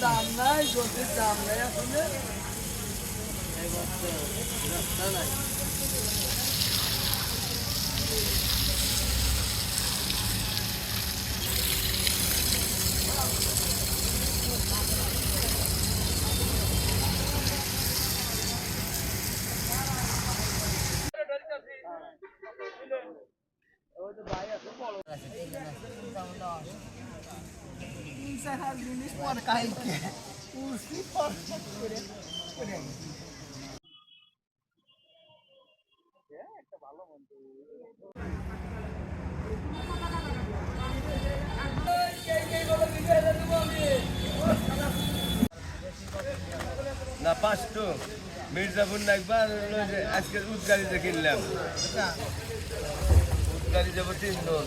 দাম নাই জলদির দাম নাই আসলে জিনিস পরে করে না পাঁচটো মির্জাপুর না একবার হলো যে আজকে উৎগাড়িতে কিনলাম। উৎগাড়ি যাব তিনজন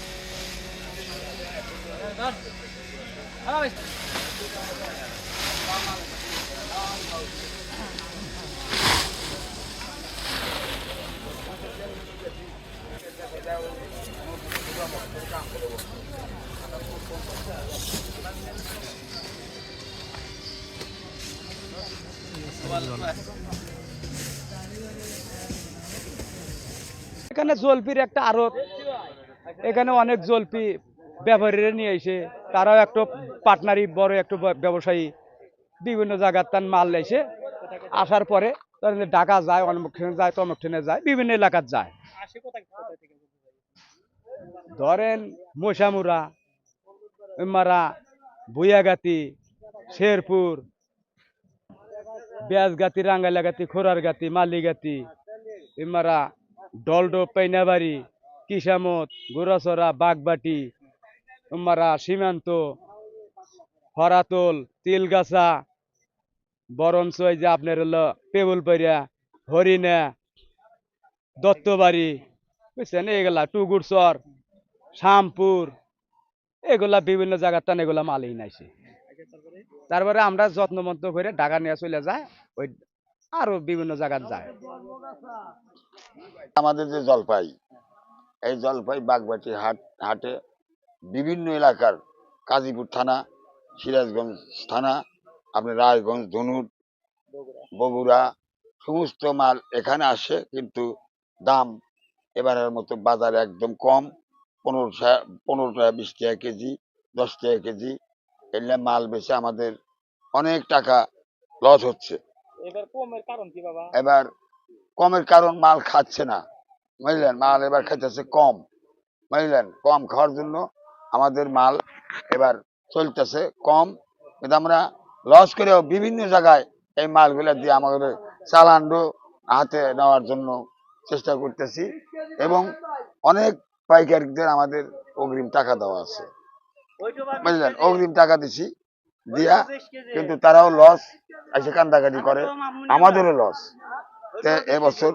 এখানে জলপির একটা আড়ত। এখানে অনেক জলপি ব্যবহারীরা নিয়ে এসে তারাও একটা পার্টনারি বড় একটা ব্যবসায়ী, বিভিন্ন জায়গার তার মাল এসে আসার পরে ঢাকা যায় অমুকখানে যায় তমুকখানে যায়, বিভিন্ন এলাকার যায়। ধরেন মশামুরা মারা, ভুইয়াগাতি, শেরপুর ব্যাসগাতি রাঙ্গালাগাতি খোরারগাতি, মালিগাতি ইমারা ডলডো, পাইনাবাড়ি কিসামত গোরাসরা বাগবাটি উমারা সীমান্ত, হরাতল, তিলগাছা, বরঞ্চ এই যে আপনার হলো পেবুলপাড়িয়া, হরিণা, দত্তবাড়ি, বুঝছেন? এগুলা টুগুরচর শামপুর এগুলা বিভিন্ন জায়গার টান এগুলা মালই নাইছে তারপরে আমরা যত্নমন্ত করে ঢাকা নিয়ে চলে যায় ওই আরও বিভিন্ন জায়গার যায়। আমাদের যে জলপাই, এই জলপাই বাগবাটি হাট, হাটে বিভিন্ন এলাকার কাজীপুর থানা সিরাজগঞ্জ থানা আপনি রায়গঞ্জ ধনুর বগুড়া সমস্ত মাল এখানে আসে কিন্তু দাম এবারের মতো বাজারে একদম কম। পনেরো পনেরো টাকা বিশ টাকা কেজি দশ টাকা কেজি এলে মাল বেচে আমাদের অনেক টাকা লস হচ্ছে। এবার কমের কারণ এবার কমের কারণ মাল খাচ্ছে না বুঝলেন? মাল এবার খাইতেছে কম বুঝলেন? কম খাওয়ার জন্য আমাদের মাল এবার চলতেছে কম। কিন্তু আমরা লস করেও বিভিন্ন জায়গায় এই মালগুলা দিয়ে আমাদের চালানও হাতে নেওয়ার জন্য চেষ্টা করতেছি এবং অনেক পাইকারিদের আমাদের অগ্রিম টাকা দেওয়া আছে। বুঝলেন? অগ্রিম টাকা দিছি দিয়া, কিন্তু তারাও লস এসে কান্দাকাটি করে, আমাদেরও লস এবছর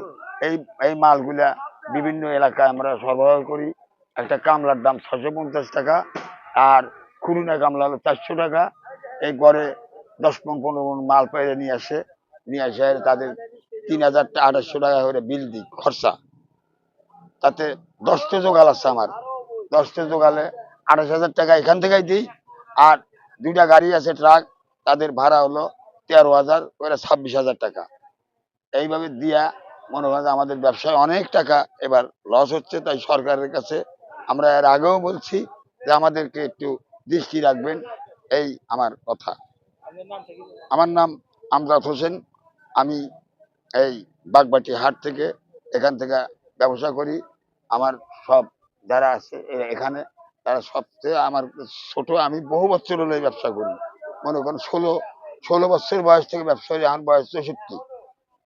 এই এই মালগুলা বিভিন্ন এলাকায় আমরা সরবরাহ করি। একটা কামলার দাম ছশো পঞ্চাশ টাকা আর খুরুনা কামলা হলো চারশো টাকা। এই গড়ে দশ পন পনেরো মণ মাল পেয়ে নিয়ে আসে। নিয়ে আসে তাদের তিন হাজার আঠাশশো টাকা করে বিল দিই, খরচা। তাতে দশটা জোগাল আছে আমার। দশটা জোগালে আঠাশ হাজার টাকা এখান থেকেই দিই। আর দুইটা গাড়ি আছে, ট্রাক, তাদের ভাড়া হলো তেরো হাজার করে ছাব্বিশ হাজার টাকা। এইভাবে দিয়া মনে হয় আমাদের ব্যবসায় অনেক টাকা এবার লস হচ্ছে, তাই সরকারের কাছে আমরা এর আগেও বলছি যে আমাদেরকে একটু দৃষ্টি রাখবেন, এই আমার কথা। আমার নাম আমজাদ হোসেন। আমি এই বাগবাটি হাট থেকে এখান থেকে ব্যবসা করি। আমার সব যারা আছে এখানে, তারা সবচেয়ে আমার ছোট, আমি বহু বছর হলো ব্যবসা করি। মনে করেন ষোলো ষোলো বছর বয়স থেকে ব্যবসা করি আমার বয়স চৌষট্টি।